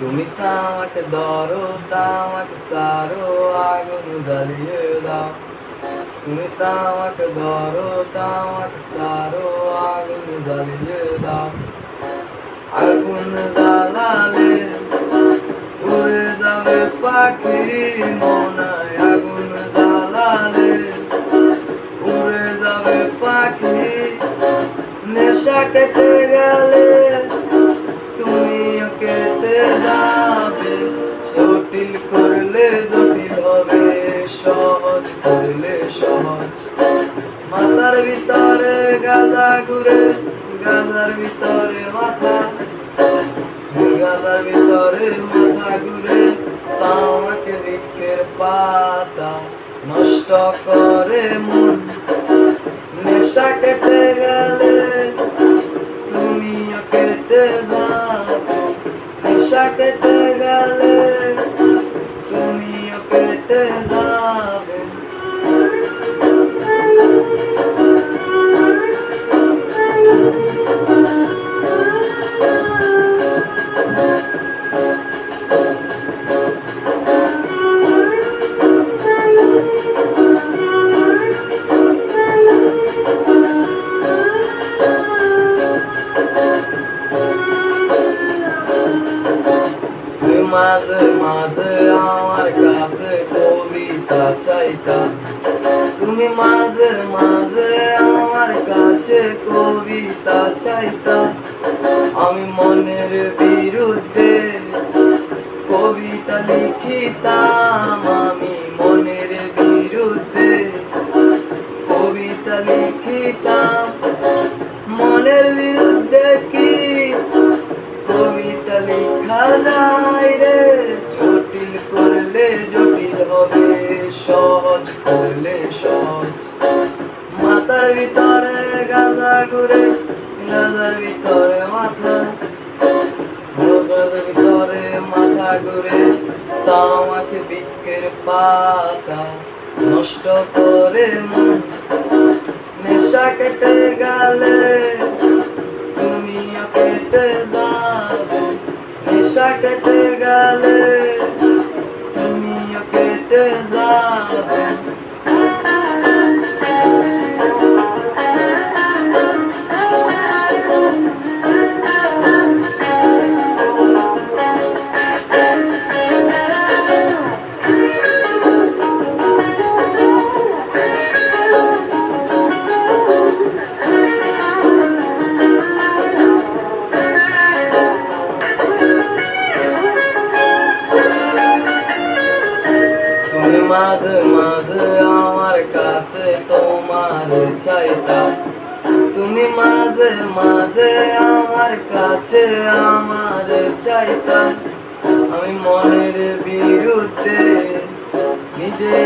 তুমি তামাকে ধরো, তামাকে সারো, আগুন জ্বালিয়ে দাও। তুমি তামাকে ধরো, তামাকে সারো, আগুন জ্বালিয়ে দাও। আগুন জ্বালালে উড়ে যাবে পাখি মনায়। আগুন জ্বালালে উড়ে যাবে পাখি, নেশা কেটে গেলে ভিতরে গাঁদা ঘুরে গাঁদার ভিতরে মাথা গাঁদার ভিতরে মাথা ঘুরে তামাকে বৃক্ষের পাতা নষ্ট করে মন। নেশা কেটে গেলে তুমিও কেটে যাবে নেশা কেটে গেলে তুমিও কেটে যাবে মাঝে মাঝে আমার কাছে কবিতা চাইতা। তুমি মাঝে মাঝে আমার কাছে কবিতা চাইতা। আমি মনের বিরুদ্ধে কবিতা লিখিতাম, আমি মনের বিরুদ্ধে কবিতা লিখিতাম করলে হবে সহজ মাথার ভিতরে গাঁদা ঘুরে গাঁদার ভিতরে মাথা। গাঁদার ভিতরে মাথা ঘুরে তা আমাকে বৃক্ষের পাতা নষ্ট করে নেশা কেটে গেলে, তুমিও কেটে যাবে। নেশা কেটে গেলে মাঝে মাঝে আমার কাছে তোমার চাইতা। তুমি মাঝে মাঝে আমার কাছে আমার চাইতা। আমি মনের বিরুদ্ধে নিজে